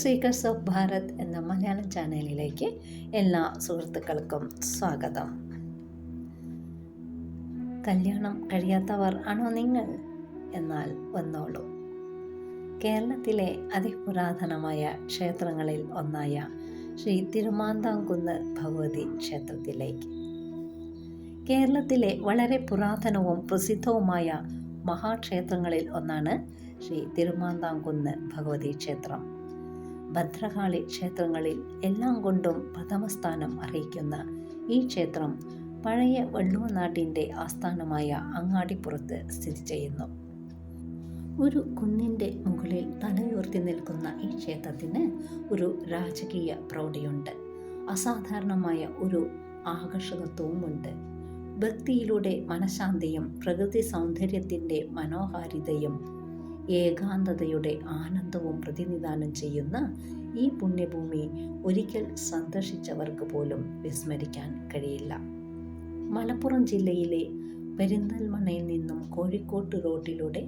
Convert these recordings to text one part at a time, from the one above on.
Seekers of Bharat എന്ന മലയാളം ചാനലിലേക്ക് എല്ലാ സുഹൃത്തുക്കൾക്കും സ്വാഗതം. കല്യാണം കഴിയാത്തവർ ആണോ നിങ്ങൾ? എന്നാൽ വന്നോളൂ. കേരളത്തിലെ അതിപുരാതനമായ ക്ഷേത്രങ്ങളിൽ ഒന്നായ ശ്രീ തിരുമാന്താംകുന്ന് ഭഗവതി ക്ഷേത്രത്തിലേക്ക്. കേരളത്തിലെ വളരെ പുരാതനവും പ്രസിദ്ധവുമായ മഹാക്ഷേത്രങ്ങളിൽ ഒന്നാണ് ശ്രീ തിരുമാന്താംകുന്ന് ഭഗവതി ക്ഷേത്രം. ഭദ്രകാളി ക്ഷേത്രങ്ങളിൽ എല്ലാം കൊണ്ടും പ്രഥമസ്ഥാനം അറിയിക്കുന്ന ഈ ക്ഷേത്രം പഴയ വള്ളുവനാട്ടിന്റെ ആസ്ഥാനമായ അങ്ങാടിപ്പുറത്ത് സ്ഥിതി ചെയ്യുന്നു. ഒരു കുന്നിന്റെ മുകളിൽ തലയുയർത്തി നിൽക്കുന്ന ഈ ക്ഷേത്രത്തിന് ഒരു രാജകീയ പ്രൗഢിയുണ്ട്. അസാധാരണമായ ഒരു ആകർഷകത്വവുമുണ്ട്. ഭക്തിയിലൂടെ മനഃശാന്തിയും പ്രകൃതി സൗന്ദര്യത്തിന്റെ മനോഹാരിതയും ഏകാന്തതയുടെ ആനന്ദവും പ്രതിനിധാനം ചെയ്യുന്ന ഈ പുണ്യഭൂമി ഒരിക്കൽ സന്ദർശിച്ചവർക്ക് പോലും വിസ്മരിക്കാൻ കഴിയില്ല. മലപ്പുറം ജില്ലയിലെ പെരിന്തൽമണയിൽ നിന്നും കോഴിക്കോട്ട് റോഡിലൂടെ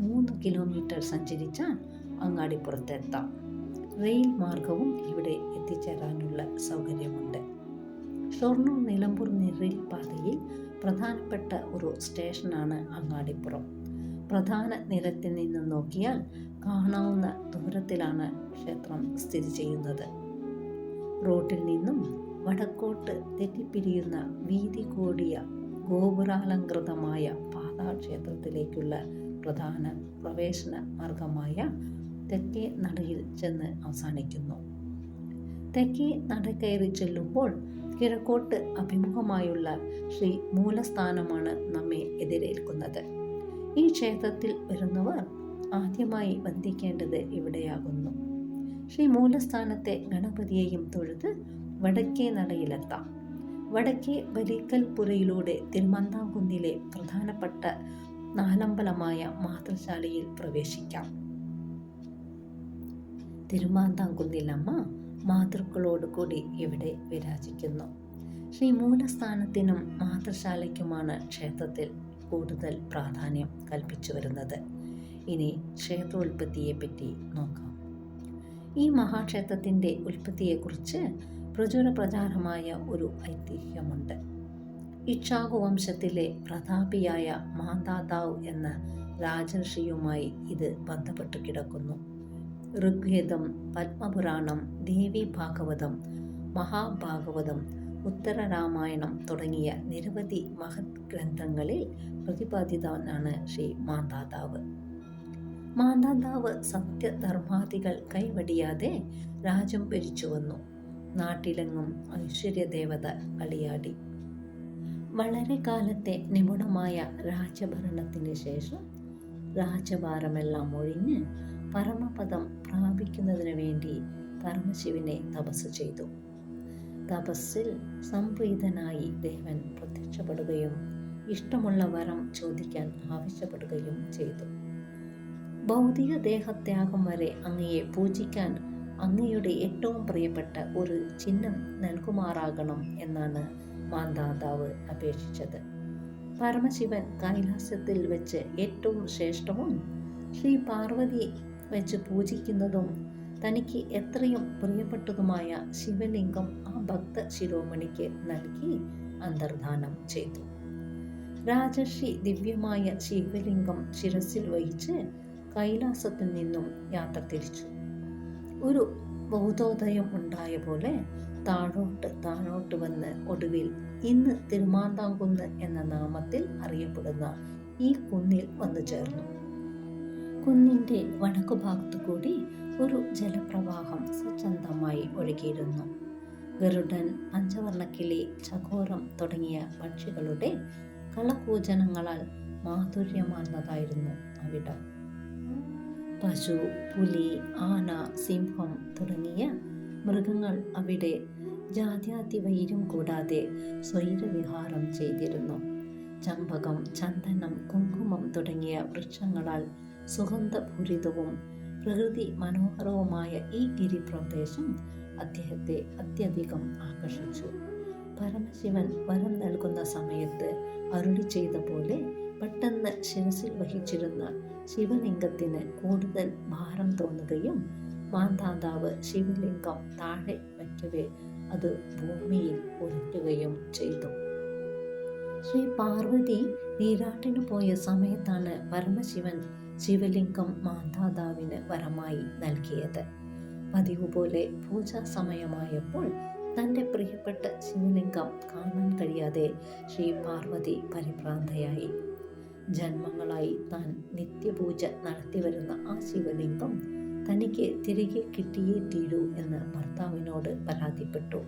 മൂന്ന് കിലോമീറ്റർ സഞ്ചരിച്ചാൽ അങ്ങാടിപ്പുറത്തെത്താം. റെയിൽ മാർഗവും ഇവിടെ എത്തിച്ചേരാനുള്ള സൗകര്യമുണ്ട്. ഷൊർണൂർ നിലമ്പൂർ നിറയിൽ പാതയിൽ പ്രധാനപ്പെട്ട ഒരു സ്റ്റേഷനാണ് അങ്ങാടിപ്പുറം. പ്രധാന നിരത്തിൽ നിന്നും നോക്കിയാൽ കാണാവുന്ന ദൂരത്തിലാണ് ക്ഷേത്രം സ്ഥിതി ചെയ്യുന്നത്. റോഡിൽ നിന്നും വടക്കോട്ട് തെറ്റിപ്പിരിയുന്ന വീതി കൂടിയ ഗോപുരാലങ്കൃതമായ പാതാക്ഷേത്രത്തിലേക്കുള്ള പ്രധാന പ്രവേശന മാർഗമായ തെക്കേ നടയിൽ ചെന്ന് അവസാനിക്കുന്നു. തെക്കേ നട കയറി ചെല്ലുമ്പോൾ കിഴക്കോട്ട് അഭിമുഖമായുള്ള ശ്രീ മൂലസ്ഥാനമാണ് നമ്മെ എതിരേൽക്കുന്നത്. ഈ ക്ഷേത്രത്തിൽ വരുന്നവർ ആദ്യമായി വന്ദിക്കേണ്ടത് ഇവിടെയാകുന്നു. ശ്രീ മൂലസ്ഥാനത്തെ ഗണപതിയെയും തൊഴുത് വടക്കേ നടയിലെത്താം. വടക്കേ ബലിക്കൽപുരയിലൂടെ തിരുമന്താംകുന്നിലെ പ്രധാനപ്പെട്ട നാലമ്പലമായ മാതൃശാലയിൽ പ്രവേശിക്കാം. തിരുമാന്താംകുന്നിലമ്മ മാതൃക്കളോട് കൂടി ഇവിടെ വിരാജിക്കുന്നു. ശ്രീ മൂലസ്ഥാനത്തിനും മാതൃശാലയ്ക്കുമാണ് ക്ഷേത്രത്തിൽ കൂടുതൽ പ്രാധാന്യം കൽപ്പിച്ചു വരുന്നത്. ഇനി ക്ഷേത്രോൽപ്പത്തിയെപ്പറ്റി നോക്കാം. ഈ മഹാക്ഷേത്രത്തിന്റെ ഉൽപ്പത്തിയെക്കുറിച്ച് പ്രചുര പ്രചാരമായ ഒരു ഐതിഹ്യമുണ്ട്. ഇക്ഷാകു വംശത്തിലെ പ്രതാപിയായ മാതാതാവ് എന്ന രാജർഷിയുമായി ഇത് ബന്ധപ്പെട്ട് കിടക്കുന്നു. ഋഗ്വേദം പത്മപുരാണം ദേവി ഭാഗവതം മഹാഭാഗവതം ഉത്തരരാമായണം തുടങ്ങിയ നിരവധി മഹത് ഗ്രന്ഥങ്ങളിൽ പ്രതിപാദിതവനാണ് ശ്രീ മാതാതാവ് മാതാതാവ് സത്യധർമാദികൾ കൈവടിയാതെ രാജ്യം ഭരിച്ചു വന്നു നാട്ടിലെങ്ങും ഐശ്വര്യദേവത കളിയാടി. വളരെ കാലത്തെ നിപുണമായ രാജഭരണത്തിന് ശേഷം രാജഭാരമെല്ലാം ഒഴിഞ്ഞ് പരമപദം പ്രാപിക്കുന്നതിന് വേണ്ടി പരമശിവനെ തപസ് ചെയ്തു. തപസ്സിൽ സംപ്രീതനായി ദേവൻ പ്രത്യക്ഷപ്പെടുകയും ഇഷ്ടമുള്ള വരം ചോദിക്കാൻ ആവശ്യപ്പെടുകയും ചെയ്തു. ഭൗതിക ദേഹത്യാഗം വരെ അങ്ങയെ പൂജിക്കാൻ അങ്ങയുടെ ഏറ്റവും പ്രിയപ്പെട്ട ഒരു ചിഹ്നം നൽകുമാറാകണം എന്നാണ് മാന്താതാവ് അപേക്ഷിച്ചത്. പരമശിവൻ കൈലാസത്തിൽ വെച്ച് ഏറ്റവും ശ്രേഷ്ഠവും ശ്രീ പാർവതി വെച്ച് പൂജിക്കുന്നതും തനിക്ക് എത്രയും പ്രിയപ്പെട്ടതുമായ ശിവലിംഗം ആ ഭക്ത ശിരോമണിക്ക് നൽകി അന്തർദാനം ചെയ്തു. രാജർഷി ദിവ്യമായ ശിവലിംഗം ശിരസിൽ വഹിച്ച് കൈലാസത്തിൽ നിന്നും യാത്ര തിരിച്ചു. ഒരു ബോധോദയം ഉണ്ടായ പോലെ താഴോട്ട് താഴോട്ട് വന്ന് ഒടുവിൽ ഇന്ന് തിരുമാന്താംകുന്ന് എന്ന നാമത്തിൽ അറിയപ്പെടുന്ന ഈ കുന്നിൽ വന്നു ചേർന്നു. കുന്നിന്റെ വടക്കുഭാഗത്തു കൂടി ഒരു ജലപ്രവാഹം സ്വച്ഛന്തമായി ഒഴുകിയിരുന്നു. ഗരുഡൻ പഞ്ചവർണക്കിളി ചകോരം തുടങ്ങിയ പക്ഷികളുടെ കളകൂജനങ്ങളാൽ മാധുര്യമാർന്നതായിരുന്നു അവിടം. പശു പുലി ആന സിംഹം തുടങ്ങിയ മൃഗങ്ങൾ അവിടെ ജാത്യാതി വൈരും കൂടാതെ സ്വൈരവിഹാരം ചെയ്തിരുന്നു. ചമ്പകം ചന്ദനം കുങ്കുമം തുടങ്ങിയ വൃക്ഷങ്ങളാൽ സുഗന്ധപൂരിതവും പ്രകൃതി മനോഹരവുമായ ഈ ഗിരിപ്രദേശം അദ്ദേഹത്തെ അത്യധികം ആകർഷിച്ചു. പരമശിവൻ വരം നൽകുന്ന സമയത്ത് അരുളി ചെയ്ത പോലെ പെട്ടെന്ന് ശിരസിൽ വഹിച്ചിരുന്ന ശിവലിംഗത്തിന് കൂടുതൽ ഭാരം തോന്നുകയും മാന്താതാവ് ശിവലിംഗം താഴെ വയ്ക്കവേ അത് ഭൂമിയിൽ ഉരുട്ടുകയും ചെയ്തു. ശ്രീ പാർവതി നീരാട്ടിന് പോയ സമയത്താണ് പരമശിവൻ ശിവലിംഗം മാതാതാവിന് വരമായി നൽകിയത്. പതിവ് പോലെ പൂജാ സമയമായപ്പോൾ തന്റെ പ്രിയപ്പെട്ട ശിവലിംഗം കാണാൻ കഴിയാതെ ശ്രീ പാർവതി പരിഭ്രാന്തയായി. ജന്മങ്ങളായി താൻ നിത്യപൂജ നടത്തിവരുന്ന ആ ശിവലിംഗം തനിക്ക് തിരികെ കിട്ടിയേ തീരൂ എന്ന് ഭർത്താവിനോട് പരാതിപ്പെട്ടു.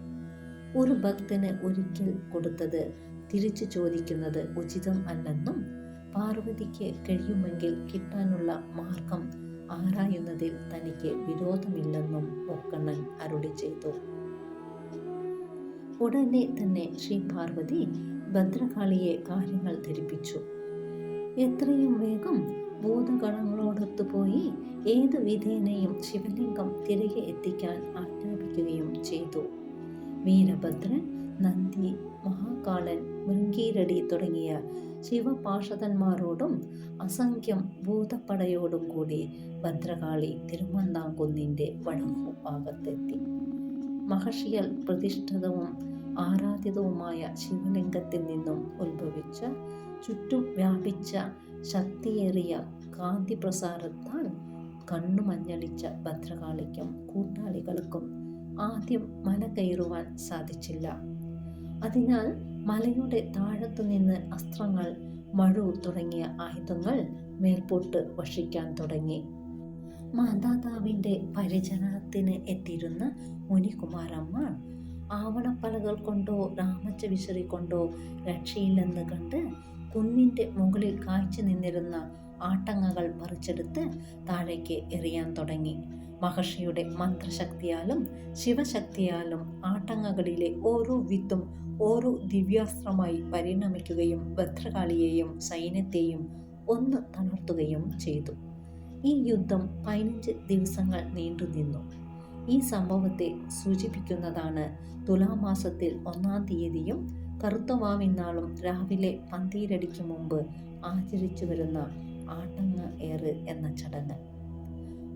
ഒരു ഭക്തന് ഒരിക്കൽ കൊടുത്തത് തിരിച്ചു ചോദിക്കുന്നത് ഉചിതം അല്ലെന്നും പാർവതിക്ക് കഴിയുമെങ്കിൽ കിട്ടാനുള്ള മാർഗം ആരായുന്നതിൽ തനിക്ക് വിരോധമില്ലെന്നും മുക്കണ്ണൻ അരുളി ചെയ്തു. ഉടനെ തന്നെ ശ്രീ പാർവതി ഭദ്രകാളിയെ കാര്യങ്ങൾ ധരിപ്പിച്ചു. എത്രയും വേഗം ഭൂതഗണങ്ങളോടൊത്തു പോയി ഏതു വിധേനയും ശിവലിംഗം തിരികെ എത്തിക്കാൻ ആജ്ഞാപിക്കുകയും ചെയ്തു. വീരഭദ്രൻ നന്ദി മഹാകാളൻ മൃങ്കീരടി തുടങ്ങിയ ശിവപാർഷദന്മാരോടും അസംഖ്യം ഭൂതപ്പടയോടും കൂടി ഭദ്രകാളി തിരുമന്താംകുന്നിന്റെ വടക്കു ഭാഗത്തെത്തി മഹർഷിയാൽ പ്രതിഷ്ഠിതവും ആരാധിതവുമായ ശിവലിംഗത്തിൽ നിന്നും ഉത്ഭവിച്ച ചുറ്റും വ്യാപിച്ച ശക്തിയേറിയ കാന്തി പ്രസാരത്താൽ കണ്ണുമഞ്ഞളിച്ച ഭദ്രകാളിക്കും കൂട്ടാളികൾക്കും ആദ്യം മല കയറുവാൻ സാധിച്ചില്ല. അതിനാൽ മലയുടെ താഴത്തു നിന്ന് അസ്ത്രങ്ങൾ മഴു തുടങ്ങിയ ആയുധങ്ങൾ മേൽപോട്ട് വർഷിക്കാൻ തുടങ്ങി. മാതാതാവിന്റെ പരിചരണത്തിന് എത്തിയിരുന്ന മുനികുമാരമ്മ ആവണപ്പലകൾ കൊണ്ടോ രാമച്ച വിശറി കൊണ്ടോ രക്ഷയില്ലെന്ന് കണ്ട് കുന്നിന്റെ മുകളിൽ കാഴ്ച നിന്നിരുന്ന ആട്ടങ്ങകൾ പറിച്ചെടുത്ത് താഴേക്ക് എറിയാൻ തുടങ്ങി. മഹർഷിയുടെ മന്ത്രശക്തിയാലും ശിവശക്തിയാലും ആട്ടങ്ങകളിലെ ഓരോ വിത്തും ഓരോ ദിവ്യാസ്ത്രമായി പരിണമിക്കുകയും ഭദ്രകാളിയെയും സൈന്യത്തെയും ഒന്ന് തളർത്തുകയും ചെയ്തു. ഈ യുദ്ധം പതിനഞ്ച് ദിവസങ്ങൾ നീണ്ടുനിന്നു ഈ സംഭവത്തെ സൂചിപ്പിക്കുന്നതാണ് തുലാമാസത്തിൽ ഒന്നാം തീയതിയും കറുത്തവാവിനാളും രാവിലെ പന്തീരടിക്ക് മുമ്പ് ആചരിച്ചു വരുന്ന ആട്ടങ്ങ ഏറ് എന്ന ചടങ്ങ്.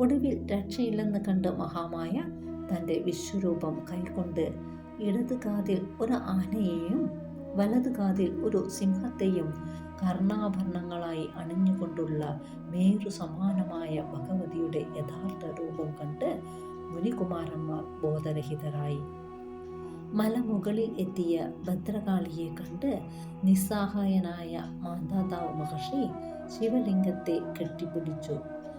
ഒടുവിൽ രക്ഷയില്ലെന്ന് കണ്ട് മഹാമായ തന്റെ വിശ്വരൂപം കൈകൊണ്ട് ഇടത് കാതിൽ ഒരു ആനയെയും വലത് കാതിൽ ഒരു സിംഹത്തെയും കർണാഭരണങ്ങളായി അണിഞ്ഞുകൊണ്ടുള്ള മേരു സമാനമായ ഭഗവതിയുടെ യഥാർത്ഥ രൂപം കണ്ട് മുനികുമാരന്മാർ ബോധരഹിതരായി. മലമുകളിൽ എത്തിയ ഭദ്രകാളിയെ കണ്ട് നിസ്സഹായനായ മാതാതാവ് മഹർഷി ശിവലിംഗത്തെ കെട്ടിപ്പിടിച്ചു.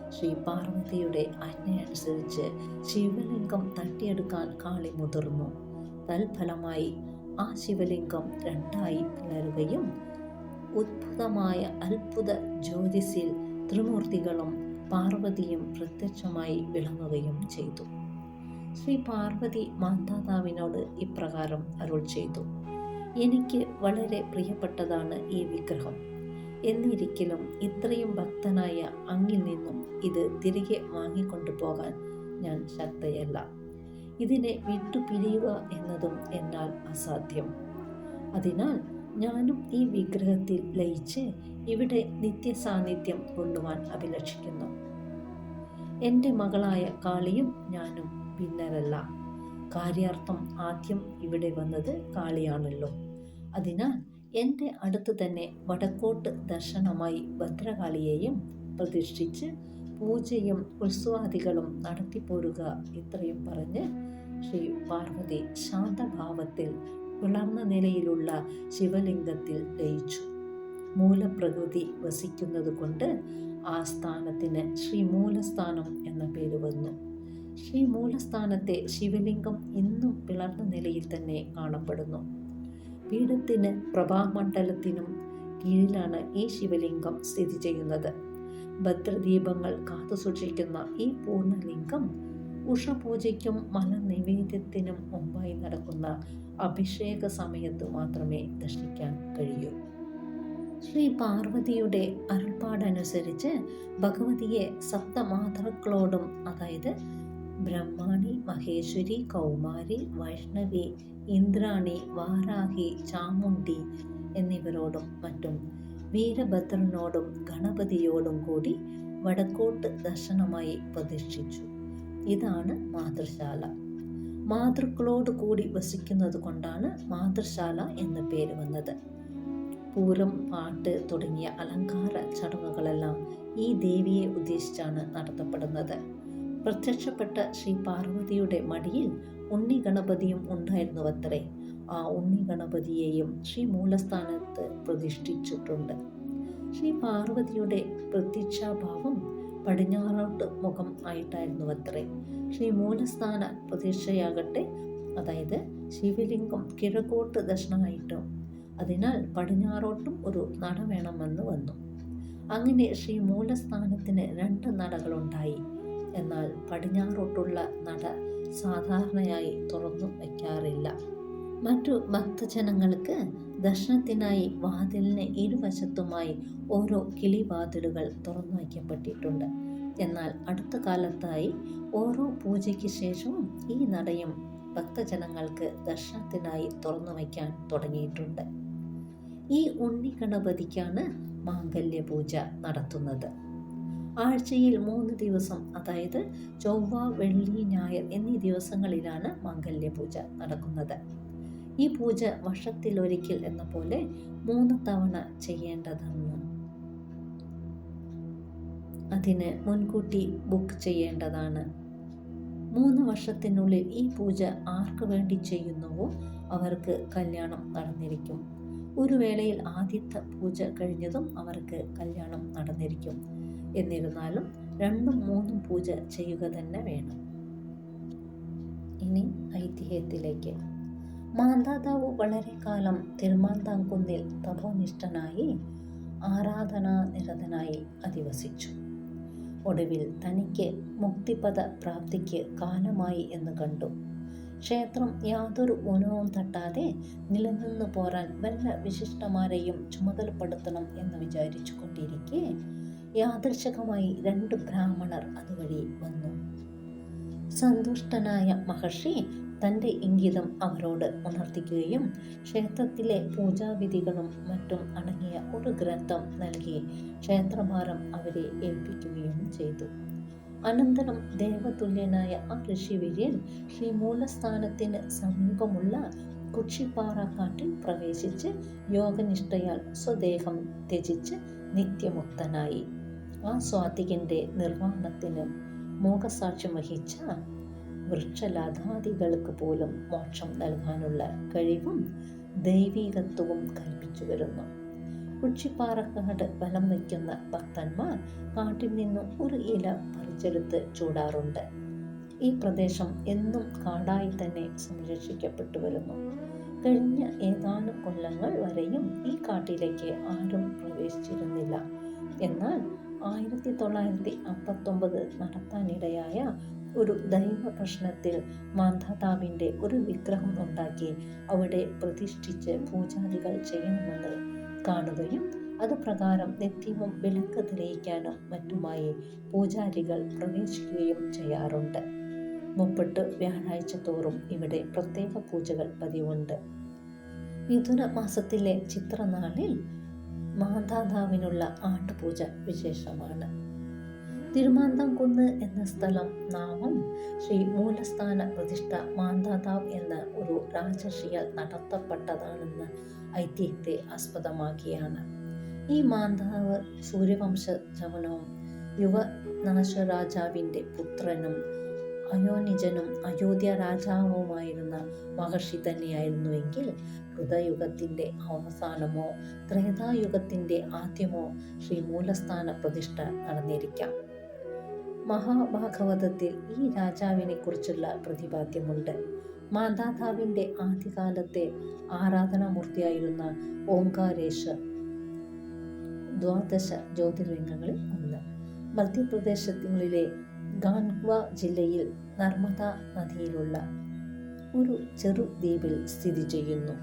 ശ്രീ പാർവതിയുടെ ആജ്ഞയനുസരിച്ച് ശിവലിംഗം തട്ടിയെടുക്കാൻ കാളി മുതിർന്നു തൽഫലമായി ആ ശിവലിംഗം രണ്ടായി പിളരുകയും ഉദ്ഭുതമായ അത്ഭുത ജ്യോതിസിൽ ത്രിമൂർത്തികളും പാർവതിയും പ്രത്യക്ഷമായി വിളങ്ങുകയും ചെയ്തു. ശ്രീ പാർവതി മാതാതാവിനോട് ഇപ്രകാരം അരുൾ ചെയ്തു. എനിക്ക് വളരെ പ്രിയപ്പെട്ടതാണ് ഈ വിഗ്രഹം. എന്നിരിക്കലും ഇത്രയും ഭക്തനായ അങ്ങിൽ നിന്നും ഇത് തിരികെ വാങ്ങിക്കൊണ്ടു പോകാൻ ഞാൻ ശക്തയല്ല. ഇതിനെ വിട്ടുപിരിയുക എന്നതും എന്നാൽ അസാധ്യം. അതിനാൽ ഞാനും ഈ വിഗ്രഹത്തിൽ ലയിച്ച് ഇവിടെ നിത്യസാന്നിധ്യം കൊള്ളുവാൻ അഭിലഷിക്കുന്നു. എന്റെ മകളായ കാളിയും ഞാനും ഭിന്നരല്ല. കാര്യാർത്ഥം ആദ്യം ഇവിടെ വന്നത് കാളിയാണല്ലോ. അതിനാൽ എന്റെ അടുത്ത് തന്നെ വടക്കോട്ട് ദർശനമായി ഭദ്രകാളിയെയും പ്രതിഷ്ഠിച്ച് പൂജയും ഉത്സവാദികളും നടത്തിപ്പോരുക ഇത്രയും പറഞ്ഞ് ശ്രീ പാർവതി ശാന്തഭാവത്തിൽ പിളർന്ന നിലയിലുള്ള ശിവലിംഗത്തിൽ ലയിച്ചു. മൂലപ്രകൃതി വസിക്കുന്നത് കൊണ്ട് ആ സ്ഥാനത്തിന് ശ്രീ മൂലസ്ഥാനം എന്ന പേര് വന്നു. ശ്രീ മൂലസ്ഥാനത്തെ ശിവലിംഗം ഇന്നും പിളർന്ന നിലയിൽ തന്നെ കാണപ്പെടുന്നു. പീഠത്തിന് പ്രഭാമണ്ഡലത്തിനും കീഴിലാണ് ഈ ശിവലിംഗം സ്ഥിതി ചെയ്യുന്നത്. ഭദ്രദീപങ്ങൾ കാത്തുസൂക്ഷിക്കുന്ന ഈ പൂർണലിംഗം ഉഷപൂജയ്ക്കും മലനിവേദ്യത്തിനും മുമ്പായി നടക്കുന്ന അഭിഷേക സമയത്ത് മാത്രമേ ദർശിക്കാൻ കഴിയൂ. ശ്രീ പാർവതിയുടെ അരുൾപ്പാടനുസരിച്ച് ഭഗവതിയെ സപ്തമാതൃക്കളോടും അതായത് ബ്രഹ്മാണി മഹേശ്വരി കൗമാരി വൈഷ്ണവി ഇന്ദ്രാണി വാരാഹി ചാമുണ്ടി എന്നിവരോടും മറ്റും വീരഭദ്രനോടും ഗണപതിയോടും കൂടി വടക്കോട്ട് ദർശനമായി പ്രതിഷ്ഠിച്ചു ഇതാണ് മാതൃശാല. മാതൃക്കളോട് കൂടി വസിക്കുന്നത് കൊണ്ടാണ് മാതൃശാല എന്ന പേര് വന്നത്. പൂരം പാട്ട് തുടങ്ങിയ അലങ്കാര ചടങ്ങുകളെല്ലാം ഈ ദേവിയെ ഉദ്ദേശിച്ചാണ് നടത്തപ്പെടുന്നത്. പ്രത്യക്ഷപ്പെട്ട ശ്രീ പാർവതിയുടെ മടിയിൽ ഉണ്ണി ഗണപതിയും ഉണ്ടായിരുന്നുവത്രേ. ഉണ്ണി ഗണപതിയെയും ശ്രീ മൂലസ്ഥാനത്ത് പ്രതിഷ്ഠിച്ചിട്ടുണ്ട്. ശ്രീ പാർവതിയുടെ പ്രത്യക്ഷാഭാവം പടിഞ്ഞാറോട്ട് മുഖം ആയിട്ടായിരുന്നു അത്രേ. ശ്രീ മൂലസ്ഥാന പ്രതിഷ്ഠയാകട്ടെ അതായത് ശിവലിംഗം കിഴക്കോട്ട് ദർശനമായിട്ടും അതിനാൽ പടിഞ്ഞാറോട്ടും ഒരു നട വേണമെന്ന് വന്നു. അങ്ങനെ ശ്രീ മൂലസ്ഥാനത്തിന് രണ്ട് നടകളുണ്ടായി. എന്നാൽ പടിഞ്ഞാറോട്ടുള്ള നട സാധാരണയായി തുറന്നു വയ്ക്കാറില്ല മറ്റു ഭക്തജനങ്ങൾക്ക് ദർശനത്തിനായി വാതിലിന് ഇരുവശത്തുമായി ഓരോ കിളിവാതിലുകൾ തുറന്നു വയ്ക്കപ്പെട്ടിട്ടുണ്ട്. എന്നാൽ അടുത്ത കാലത്തായി ഓരോ പൂജയ്ക്ക് ശേഷവും ഈ നടയും ഭക്തജനങ്ങൾക്ക് ദർശനത്തിനായി തുറന്നു വയ്ക്കാൻ തുടങ്ങിയിട്ടുണ്ട്. ഈ ഉണ്ണി ഗണപതിക്കാണ് മാംഗല്യ പൂജ നടത്തുന്നത്. ആഴ്ചയിൽ മൂന്ന് ദിവസം അതായത് ചൊവ്വ വെള്ളി ഞായർ എന്നീ ദിവസങ്ങളിലാണ് മാംഗല്യ പൂജ നടക്കുന്നത്. ഈ പൂജ വർഷത്തിൽ ഒരിക്കൽ എന്ന പോലെ മൂന്ന് തവണ ചെയ്യേണ്ടതാണ് അതിന് മുൻകൂട്ടി ബുക്ക് ചെയ്യേണ്ടതാണ്. മൂന്ന് വർഷത്തിനുള്ളിൽ ഈ പൂജ ആർക്ക് വേണ്ടി ചെയ്യുന്നുവോ അവർക്ക് കല്യാണം നടന്നിരിക്കും. ഒരു വേളയിൽ ആദ്യത്തെ പൂജ കഴിഞ്ഞതും അവർക്ക് കല്യാണം നടന്നിരിക്കും. എന്നിരുന്നാലും രണ്ടും മൂന്നും പൂജ ചെയ്യുക തന്നെ വേണം. ഇനി ഐതിഹ്യത്തിലേക്ക്. മാന്താതാവ് വളരെ കാലം തിരുമാന്താംകുന്നിൽ തപോനിഷ്ഠനായി ആരാധനാ നിരതനായി അധിവസിച്ചു. ഒടുവിൽ തനിക്ക് മുക്തിപദ പ്രാപ്തിക്ക് കാലമായി എന്ന് കണ്ടു. ക്ഷേത്രം യാതൊരു ഊനവും തട്ടാതെ നിലനിന്നു പോരാൻ വല്ല വിശിഷ്ടമാരെയും ചുമതലപ്പെടുത്തണം എന്ന് വിചാരിച്ചു കൊണ്ടിരിക്കെ യാദൃശകമായി രണ്ട് ബ്രാഹ്മണർ അതുവഴി വന്നു. സന്തുഷ്ടനായ മഹർഷി തന്റെ ഇംഗിതം അവരോട് ഉണർത്തിക്കുകയും ക്ഷേത്രത്തിലെ പൂജാവിധികളും മറ്റും അടങ്ങിയ ഒരു ഗ്രന്ഥം നൽകി ക്ഷേത്രഭാരം അവരെ ഏൽപ്പിക്കുകയും ചെയ്തു. അനന്തരം ദേവതുല്യനായ ആ ഋഷിവര്യൻ ശ്രീ മൂലസ്ഥാനത്തിന് സമീപമുള്ള കുക്ഷിപ്പാറക്കാട്ടിൽ പ്രവേശിച്ച് യോഗനിഷ്ഠയാൽ സ്വദേഹം ത്യജിച്ച് നിത്യമുക്തനായി. ആ സ്വാതികന്റെ നിർവാണത്തിന് മോഹസാക്ഷ്യം വഹിച്ച വൃക്ഷലതാദികൾക്ക് പോലും മോക്ഷം നൽകാനുള്ള കഴിവും ദൈവികത്വവും കൽപ്പിച്ചു വരുന്നു കുച്ചിപ്പാറക്കാട് വലം വയ്ക്കുന്ന ഭക്തന്മാർ കാട്ടിൽ നിന്നും ഒരു ഇല പറിച്ചെടുത്ത് ചൂടാറുണ്ട്. ഈ പ്രദേശം എന്നും കാടായി തന്നെ സംരക്ഷിക്കപ്പെട്ടു വരുന്നു. കഴിഞ്ഞ ഏതാനും കൊല്ലങ്ങൾ വരെയും ഈ കാട്ടിലേക്ക് ആരും പ്രവേശിച്ചിരുന്നില്ല. എന്നാൽ ആയിരത്തി തൊള്ളായിരത്തി അമ്പത്തൊമ്പത് നടത്താനിടയായ ഒരു ദൈവ പ്രശ്നത്തിൽ മാന്ധാതാവിന്റെ ഒരു വിഗ്രഹം ഉണ്ടാക്കി അവിടെ പ്രതിഷ്ഠിച്ച് പൂജാദികൾ ചെയ്യണമെന്ന് കാണുകയും അത് പ്രകാരം നിത്യവും വിളക്ക് തെളിയിക്കാനും മറ്റുമായി പൂജാരികൾ പ്രവേശിക്കുകയും ചെയ്യാറുണ്ട്. മുപ്പിട്ട് വ്യാഴാഴ്ച തോറും ഇവിടെ പ്രത്യേക പൂജകൾ പതിവുണ്ട്. മിഥുന മാസത്തിലെ ചിത്രനാളിൽ മാതാതാവിനുള്ള ആട്ടുപൂജ വിശേഷമാണ്. തിരുമാന്താംകുന്ന് എന്ന സ്ഥലം നാമം ശ്രീ മൂലസ്ഥാന പ്രതിഷ്ഠ മാന്താതാവ് എന്ന ഒരു രാജർഷിയാൽ നടത്തപ്പെട്ടതാണെന്ന് ഐതിഹ്യത്തെ ആസ്പദമാക്കിയാണ്. ഈ മാന്താവ് സൂര്യവംശ ചവനവും യുവ നാശരാജാവിന്റെ പുത്രനും അയോനിജനും അയോധ്യ രാജാവുമായിരുന്ന മഹർഷി തന്നെയായിരുന്നുവെങ്കിൽ ഹൃദയുഗത്തിന്റെ അവസാനമോ ത്രേതായുഗത്തിന്റെ ആദ്യമോ ശ്രീ മൂലസ്ഥാന പ്രതിഷ്ഠ നടന്നിരിക്കാം. മഹാഭാഗവതത്തിൽ ഈ രാജാവിനെ കുറിച്ചുള്ള പ്രതിപാദ്യമുണ്ട് മാതാതാവിന്റെ ആദ്യകാലത്തെ ആരാധനാമൂർത്തിയായിരുന്ന ഓംകാരേശ്വർ ദ്വാദശ ജ്യോതിർലിംഗങ്ങളിൽ ഒന്ന്. മധ്യപ്രദേശങ്ങളിലെ ഗാൻഗ്വ ജില്ലയിൽ നർമ്മദ നദിയിലുള്ള ഒരു ചെറു ദ്വീപിൽ സ്ഥിതി ചെയ്യുന്നു.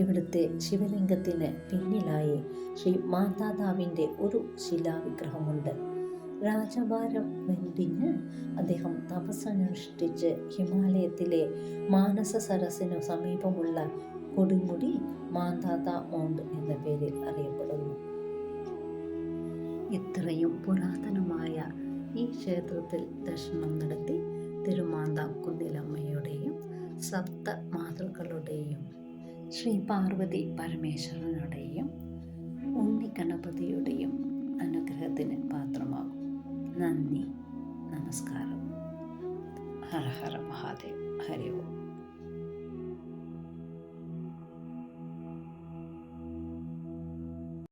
ഇവിടുത്തെ ശിവലിംഗത്തിന് പിന്നിലായി ശ്രീ മാതാതാവിന്റെ ഒരു ശിലാവിഗ്രഹമുണ്ട്. രാജഭാരം വെന്തിഞ്ഞ് അദ്ദേഹം തപസ്സനുഷ്ഠിച്ച് ഹിമാലയത്തിലെ മാനസ സരസിനു സമീപമുള്ള കൊടുമുടി മാന്താത മൗണ്ട് എന്ന പേരിൽ അറിയപ്പെടുന്നു. ഇത്രയും പുരാതനമായ ഈ ക്ഷേത്രത്തിൽ ദർശനം നടത്തി തിരുമാന്ത കുന്നിലമ്മയുടെയും സപ്ത മാതൃക്കളുടെയും ശ്രീ പാർവതി പരമേശ്വരനുടെയും ഉണ്ണിഗണപതിയുടെയും അനുഗ്രഹത്തിന് പാത്രമാകും. നന്ദി. നമസ്കാരം. ഹര ഹര മഹാദേവ്. ഹരി ഓം.